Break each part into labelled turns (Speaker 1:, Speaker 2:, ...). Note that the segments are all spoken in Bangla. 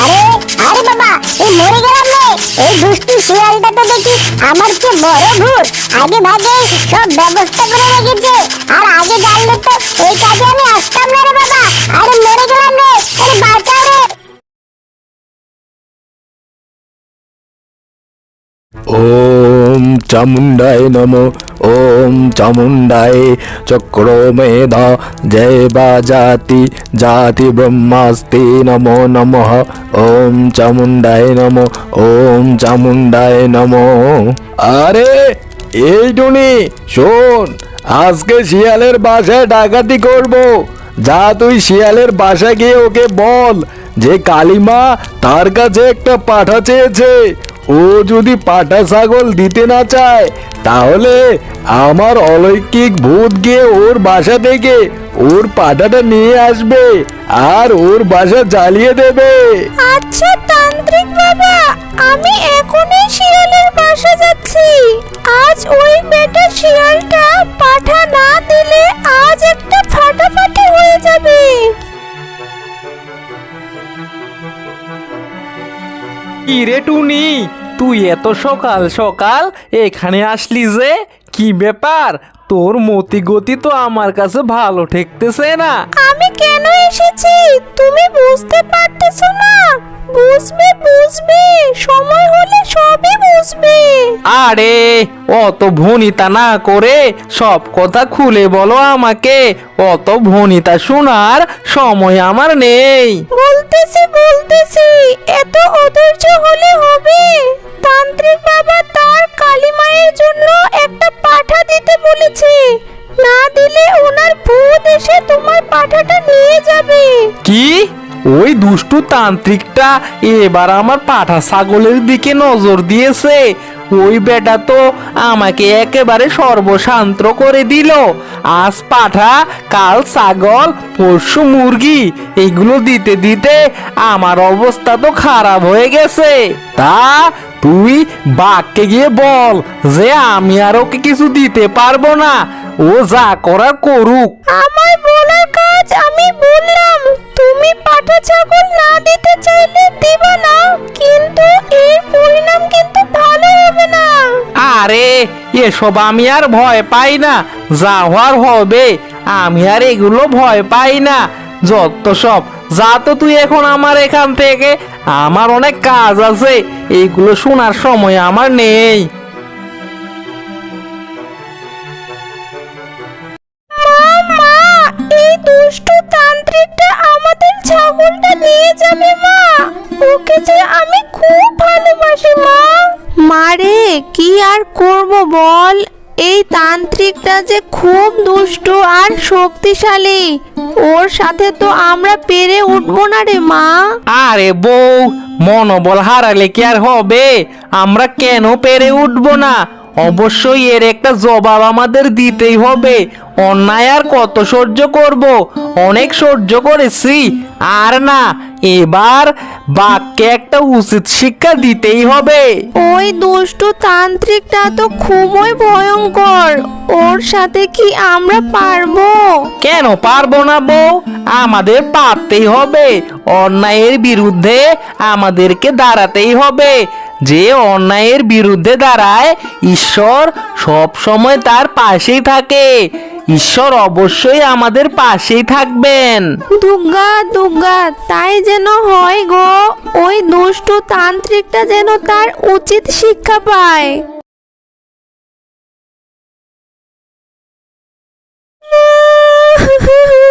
Speaker 1: আরে আরে বাবা এই মরে গেলাম রে। এই দুষ্টু শিয়ালটা তো দেখি আমার চেয়ে বড় ভূত। আগে ভাগে সব ব্যবস্থা করে রেখেছে। আর আগে জানলে তো এই কাজে আমি আসতাম না রে বাবা। আরে
Speaker 2: চামুণ্ডায় নম, ওম চামুণ্ডায় চক্রমেধা, জয় বা জাতি জাতি ব্রহ্মাস্তি নমো নমঃ, ওম চামুণ্ডায় নম, ওম চামুণ্ডায় নম। আরে, এই টুনি, শোন, আজকে শিয়ালের বাসায় ডাকাতি করব। যা তুই শিয়ালের বাসায় গিয়ে ওকে বল যে কালিমা তার কাছে একটা পাঠা চেয়েছে। ও যদি পাটা ছাগল দিতে না চায়, তাহলে আমার অলৌকিক ভূত গিয়ে ওর বাসা থেকে ওর পাটাটা নিয়ে আসবে আর ওর বাসা জ্বালিয়ে দেবে।
Speaker 3: আচ্ছা তান্ত্রিক বাবা, আমি এখনই শিয়ালের বাসা যাচ্ছি।
Speaker 4: রে টুনি? তুই এত সকাল সকাল এখানে আসলি যে? কি ব্যাপার? তোর মতি গতি তো আমার কাছে ভালো ঠেকতেছে না।
Speaker 3: আমি কেন এসেছি? তুমি বুঝতে পারতেছো না। বুঝবে বুঝবে। সময় হলে সবই বুঝবে।
Speaker 4: আরে অত ভনিতা না করে সব কথা খুলে বলো আমাকে। অত ভনিতা শোনার সময় আমার নেই।
Speaker 3: বলতেছি বলতেছি। এত অধৈর্য হলে হবে। তান্ত্রিক বাবা তার কালী মায়ের জন্য একটা পাঠা দিতে বলেছে। না দিলে ওনার ভূত এসে তোমার পাঠাটা নিয়ে যাবে।
Speaker 4: কি? ওই দুষ্টু তান্ত্রিকটা এবার আমার পাঠা ছাগলের দিকে নজর দিয়েছে। ওই বেটা তো আমাকে একেবারে সর্বশান্ত করে দিল। আজ পাঠা, কাল ছাগল, পরশু মুরগি, এগুলো দিতে দিতে আমার অবস্থা তো খারাপ হয়ে গেছে। তা তুই বাঘকে গিয়ে বল যে আমি আর ওকে কিছু দিতে পারব না। ও যা করার করুক।
Speaker 3: আমার বলার কাজ আমি বললাম। তুমি পাঠা ছাগল না দিতে চাইলে দিবা না, কিন্তু এর পরিণাম কিন্তু ভালো হবে না।
Speaker 4: আরে, এসব আমি আর ভয় পাই না, যা হওয়ার হবে, আমি আর এগুলো ভয় পাই না। যত সব, যা তো তুই এখন আমার এখান থেকে, আমার অনেক কাজ আছে এইগুলো শোনার সময় আমার নেই।
Speaker 3: যাবে মা ওকে যে আমি খুব ভালোবাসি মা। মারে কি আর করব বল? এই তান্ত্রিকটা যে খুব দুষ্ট আর শক্তিশালী। ওর সাথে তো আমরা পেরে উঠবো না রে মা।
Speaker 4: আরে বউ মনোবল হারালে কি আর হবে? আমরা কেন পেরে উঠবো না? অবশ্যই এর একটা জবাব আমাদের দিতেই হবে। অন্যায় আর কত সহ্য করব? অনেক সহ্য করেছি। আর না এবার বাঘকে একটা উচিত শিক্ষা দিতেই হবে।
Speaker 3: ওই দুষ্টু তান্ত্রিকটা তো খুবই ভয়ঙ্কর। ওর সাথে কি আমরা পারব?
Speaker 4: কেন পারব না বউ আমাদের পারতেই হবে। অন্যায়ের বিরুদ্ধে আমাদেরকে দাঁড়াতেই হবে। যে অন্যায়ের বিরুদ্ধে দাঁড়ায়, ঈশ্বর সব সময় তার পাশেই থাকে। ঈশ্বর অবশ্যই আমাদের পাশেই থাকবেন।
Speaker 3: দুর্গা দুর্গা, তাই যেন হয় গো, ওই দুষ্টু তান্ত্রিকটা যেন তার উচিত শিক্ষা পায়।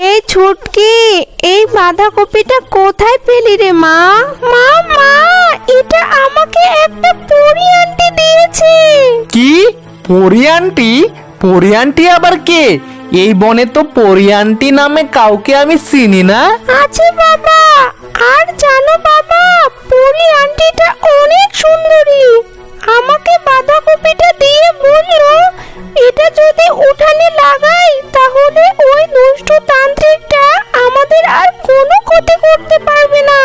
Speaker 3: এই ছুটকি এই বাঁধাকপিটা কোথায় পেলি রে মা? মা মা এটা আমাকে একটা পরি আন্টি দিয়েছে।
Speaker 4: কি? পরি আন্টি? পরি আন্টি আবার কে? এই বনে তো পরি আন্টি নামে কাউকে আমি চিনি না।
Speaker 3: আছে বাবা আর জানো বাবা পরি আন্টিটা অনেক সুন্দরী। আমাকে বাঁধাকপিটা দিয়ে বলল, এটা যদি উঠানে লাগাই, তাহলে ওই দুষ্টু তান্ত্রিকটা আমাদের আর কোনো ক্ষতি করতে পারবে না।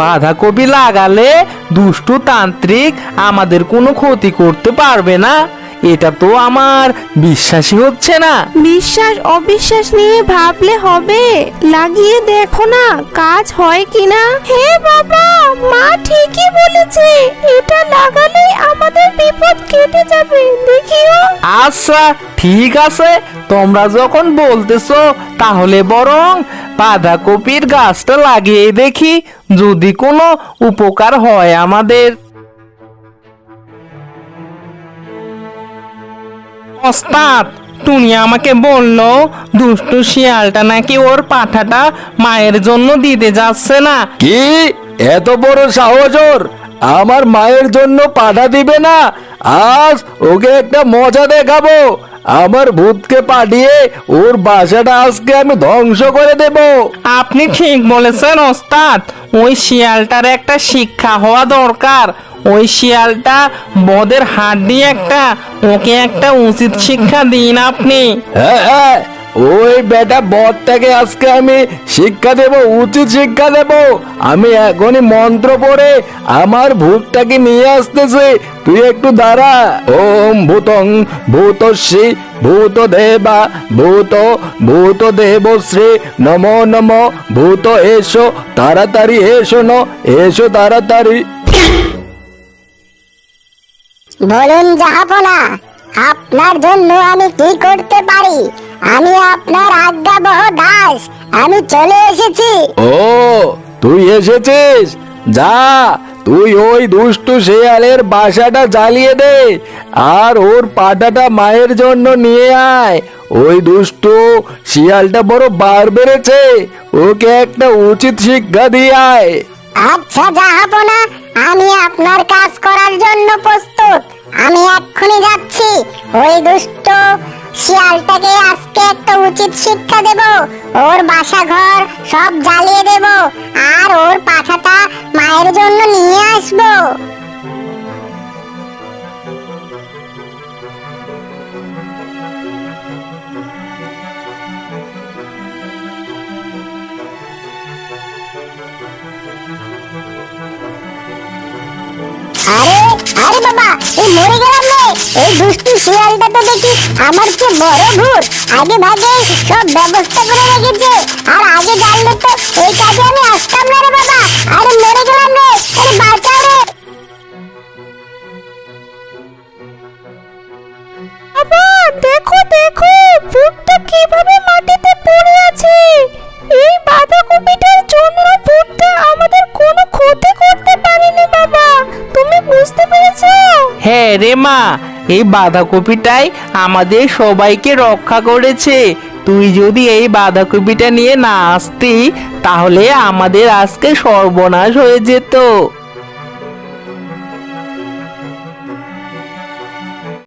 Speaker 4: বাঁধাকপি লাগালে দুষ্টু তান্ত্রিক আমাদের কোনো ক্ষতি করতে পারবে না। এটা তো আমার। বিশ্বাসই হচ্ছে না।
Speaker 3: বিশ্বাস অবিশ্বাস নিয়ে ভাবলে হবে। লাগিয়ে দেখো না কাজ হয় কিনা। হে বাবা মা ঠিকই বলেছে এটা লাগালে আমাদের বিপদ কেটে যাবে দেখিও
Speaker 4: আচ্ছা ঠিক আছে। তোমরা যখন বলতেছো তাহলে বরং বাঁধাকপির গাছটা লাগিয়ে দেখি যদি কোনো উপকার হয় আমাদের। ওস্তাদ টুনি আমাকে বলল দুষ্টু শিয়ালটা নাকি ওর পাঠাটা মায়ের জন্য দিতে যাচ্ছে না।
Speaker 2: কি? এত বড় সাহস ওর? আমার মায়ের জন্য পাঠা দিবে না? আজ ওকে একটা মজা দেখাবো। আমার ভূতকে পাঠিয়ে ওর বাসাটা আজকে আমি ধ্বংস করে দেব।
Speaker 4: আপনি ঠিক বলেছেন ওস্তাদ। ওই শিয়ালটার একটা শিক্ষা হওয়া দরকার। ওই শিয়ালটা বদের হাড্ডি একটা, ওকে একটা উচিত শিক্ষা দিন আপনি।
Speaker 2: হ্যাঁ হ্যাঁ ওই বেটা বদটাকে আজকে আমি শিক্ষা দেব, উচিত শিক্ষা দেব। আমি এখনই মন্ত্র পড়ে আমার ভূতটাকে নিয়ে আসতেছি। তুই একটু দাঁড়া। ওম ভূতং ভূতশ্রী ভূত দেবা ভূত ভূত দেবশ্রী নমো নমো, ভূত, এসো, তাড়াতাড়ি, এসো, ন, এসো, তাড়াতাড়ি।
Speaker 1: বলুন জাহাপনা আপনার জন্য আমি কি করতে পারি? আমি আপনার আজ্ঞাবহ দাস আমি চলে এসেছি।
Speaker 2: ও তুই এসেছিস? যা তুই ওই দুষ্টু শেয়ালের বাসাটা জ্বালিয়ে দে আর ওর পাটাটা মায়ের জন্য নিয়ে আয়। ওই দুষ্টু শিয়ালটা বড় বার বেড়েছে ওকে একটা উচিত শিক্ষা দিয়ে আয়।
Speaker 1: আচ্ছা জাহাপনা আমি আপনার কাজ করার জন্য প্রস্তুত। আমি এক্ষুনি যাচ্ছি। ওই দুষ্ট শিয়ালটাকে আজকে একটা উচিত শিক্ষা দেব। ওর বাসা ঘর সব জ্বালিয়ে দেব। আর ওর পাঠাটা মায়ের জন্য নিয়ে আসব। আরে আরে বাবা, এই মরে গেলাম রে। এই দুষ্টু শিয়ালটা তো দেখি আমার চেয়ে বড় ভূত। আগে ভাগে সব ব্যবস্থা করে রেখেছে। আর আগে জানলে তো এই কাজে আমি আসতাম না রে বাবা। আরে মরে গেলাম রে।
Speaker 3: পেরেছ
Speaker 4: হ্যাঁ রে মা, এই বাঁধাকপিটাই আমাদের সবাইকে রক্ষা করেছে। তুই যদি এই বাঁধাকপিটা নিয়ে না আসতি, তাহলে আমাদের আজকে সর্বনাশ হয়ে যেত।